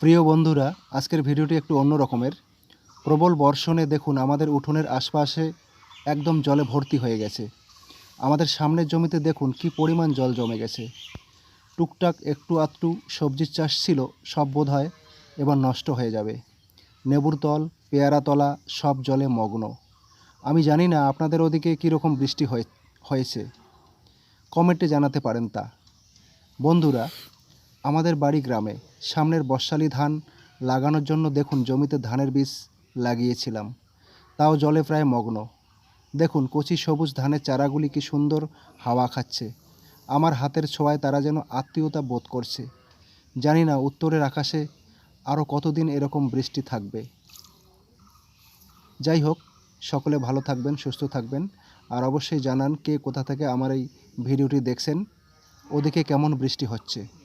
প্রিয় বন্ধুরা, আজকের ভিডিওটি একটু অন্য রকমের। প্রবল বর্ষণে দেখুন, আমাদের উঠোনের আশপাশে একদম জলে ভর্তি হয়ে গেছে। আমাদের সামনের জমিতে দেখুন, কি পরিমাণ জল জমে গেছে। টুকটাক একটু আধটু সবজির চাষ ছিল, সব বোধ হয় এবার নষ্ট হয়ে যাবে। নেবুর তল, পেয়ারা তলা, সব জলে মগ্ন। আমি জানি না, আপনাদের ওদিকে কীরকম বৃষ্টি হয়ে, হয়েছে। কমেন্টে জানাতে পারেন তা। বন্ধুরা আমাদের বাড়ি গ্রামে সামনের বর্ষালি ধান লাগানোর জন্য দেখুন জমিতে ধানের বীজ লাগিয়েছিলাম। তাও জলে প্রায় মগ্ন। দেখুন কচি সবুজ ধানের চারাগুলি কি সুন্দর হাওয়া খাচ্ছে। আমার হাতের ছোঁয়ায় তারা যেন আত্মীয়তা বোধ করছে। জানি না উত্তরের আকাশে আরও কতদিন এরকম বৃষ্টি থাকবে। যাই হোক, সকলে ভালো থাকবেন, সুস্থ থাকবেন। আর অবশ্যই জানান কে কোথা থেকে আমার এই ভিডিওটি দেখছেন। ওদিকে কেমন বৃষ্টি হচ্ছে।